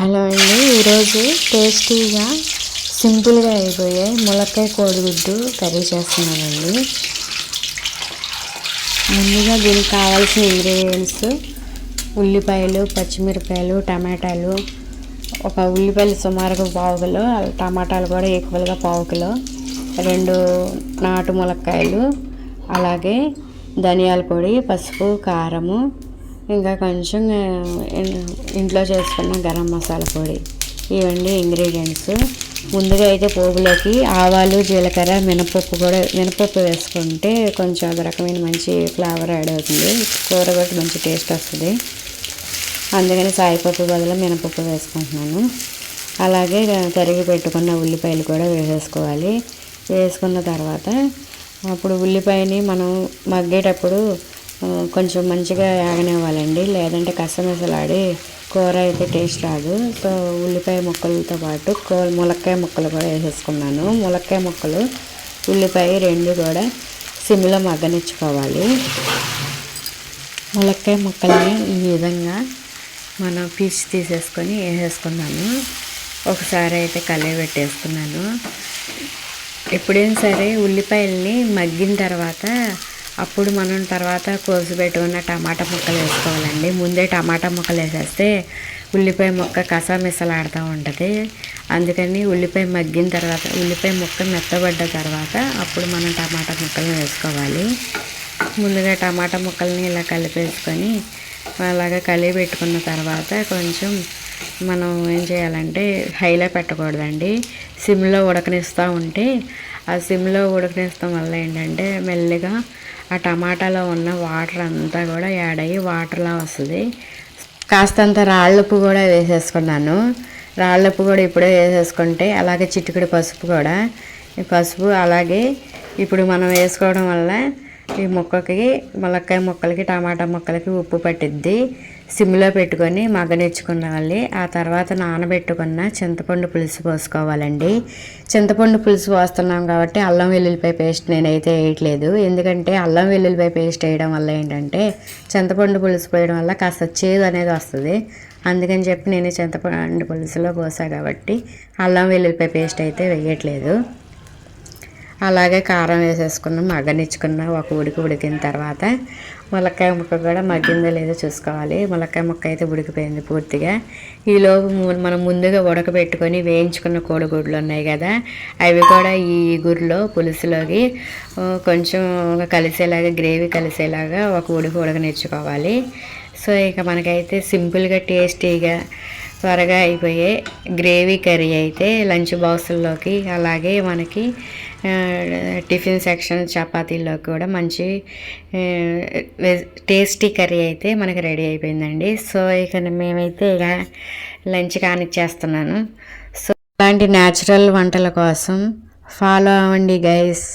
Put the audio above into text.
Hello అండి. ఈరోజు టేస్టీగా సింపుల్గా అయిపోయే ములక్కాయ కోడిగుడ్డు కర్రీ చేస్తున్నానండి. ముందుగా దీనికి కావాల్సిన ఇంగ్రీడియంట్స్ ఉల్లిపాయలు పచ్చిమిరపకాయలు టమాటాలు. ఒక ఉల్లిపాయలు సుమారుగా పావు కిలో టమాటాలు కూడా ఈక్వల్గా పావు కిలో. రెండు నాటు ములక్కాయలు అలాగే ధనియాల పొడి పసుపు కారము ఇంకా కొంచెం ఇంట్లో చేసుకున్న గరం మసాలా పొడి. ఇవన్నీ ఇంగ్రీడియంట్స్ ముందుగా అయితే పోగులోకి ఆవాలు జీలకర్ర మినపప్పు కూడా మినపప్పు వేసుకుంటే కొంచెం ఒక రకమైన మంచి ఫ్లేవర్ యాడ్ అవుతుంది. కూర కూడా మంచి టేస్ట్ వస్తుంది. అందుకని సాయిపప్పు బదులు మినపప్పు వేసుకుంటున్నాను. అలాగే తరిగి పెట్టుకున్న ఉల్లిపాయలు కూడా వేసేసుకోవాలి. వేసుకున్న తర్వాత అప్పుడు ఉల్లిపాయని మనం మగ్గేటప్పుడు కొంచెం మంచిగా ఆగనివ్వాలండి. లేదంటే కసమసలాడి కూర అయితే టేస్ట్ రాదు. సో ఉల్లిపాయ ముక్కలతో పాటు కో ములక్కాయ ముక్కలు కూడా వేసేసుకున్నాను. ములక్కాయ ముక్కలు ఉల్లిపాయ రెండు కూడా సిమ్లో మగ్గనిచ్చుకోవాలి. ములక్కాయ ముక్కల్ని ఈ విధంగా మనం పీచు తీసేసుకొని వేసేసుకున్నాను. ఒకసారి అయితే కలయి పెట్టేసుకున్నాను. ఎప్పుడైనా సరే ఉల్లిపాయల్ని మగ్గిన తర్వాత అప్పుడు మనం తర్వాత కోసి పెట్టుకున్న టమాటా ముక్కలు వేసుకోవాలండి. ముందే టమాటా ముక్కలు వేసేస్తే ఉల్లిపాయ ముక్క కసామిసలాడుతూ ఉంటుంది. అందుకని ఉల్లిపాయ మగ్గిన తర్వాత ఉల్లిపాయ ముక్క మెత్తబడ్డ తర్వాత అప్పుడు మనం టమాటా ముక్కలు వేసుకోవాలి. ముందుగా టమాటా ముక్కల్ని ఇలా కలిపేసుకొని అలాగా కలిపి పెట్టుకున్న తర్వాత కొంచెం మనం ఏం చేయాలంటే హైలో పెట్టకూడదండి. సిమ్లో ఉడకనిస్తూ ఉంటే ఆ సిమ్లో ఉడకనిస్తాం వల్ల ఏంటంటే మెల్లిగా ఆ టమాటాలో ఉన్న వాటర్ అంతా కూడా యాడ్ అయ్యి వాటర్లా వస్తుంది. కాస్తంత రాళ్ళుప్పు కూడా వేసేసుకున్నాను. రాళ్ళుప్పు కూడా ఇప్పుడే వేసేసుకుంటే అలాగే చిటికెడు పసుపు కూడా. ఈ పసుపు అలాగే ఇప్పుడు మనం వేసుకోవడం వల్ల ఈ ముక్కకి ములక్కాయ ముక్కలకి టమాటా ముక్కలకి ఉప్పు పట్టిద్ది. సిమ్లో పెట్టుకొని మగ్గనిచ్చుకోవాలి ఆ తర్వాత నానబెట్టుకున్న చింతపండు పులుసు పోసుకోవాలండి. చింతపండు పులుసు పోస్తున్నాం కాబట్టి అల్లం వెల్లుల్లిపాయ పేస్ట్ నేనైతే వేయట్లేదు. ఎందుకంటే అల్లం వెల్లుల్లిపాయ పేస్ట్ వేయడం వల్ల ఏంటంటే చింతపండు పులుసు పోయడం వల్ల కాస్త చేదు అనేది వస్తుంది. అందుకని చెప్పి నేను చింతపండు పులుసులో పోసా కాబట్టి అల్లం వెల్లుల్లిపాయ పేస్ట్ అయితే వేయట్లేదు. అలాగే కారం వేసేసుకున్నాం మగ్గనిచ్చుకున్న. ఒక ఉడికి ఉడికిన తర్వాత ములక్కాయ ముక్క కూడా మగ్గిందో లేదో చూసుకోవాలి. ములక్కాయ ముక్క అయితే ఉడికిపోయింది పూర్తిగా. ఈలోపు మనం ముందుగా ఉడకబెట్టుకొని వేయించుకున్న కోడిగుడ్లు ఉన్నాయి కదా అవి కూడా ఈ గురిలో పులుసులోకి కొంచెం కలిసేలాగా గ్రేవీ కలిసేలాగా ఒక ఉడికి ఉడకనిచ్చుకోవాలి. సో ఇక మనకైతే సింపుల్గా టేస్టీగా త్వరగా అయిపోయే గ్రేవీ కర్రీ అయితే లంచ్ బాక్సుల్లోకి అలాగే మనకి టిఫిన్ సెక్షన్ చపాతీలోకి కూడా మంచి వెజ్- టేస్టీ కర్రీ అయితే మనకి రెడీ అయిపోయిందండి. సో ఇక మేమైతే ఇక లంచ్ కానిచ్చేస్తున్నాను. సో ఇలాంటి న్యాచురల్ వంటల కోసం ఫాలో అవ్వండి గైస్.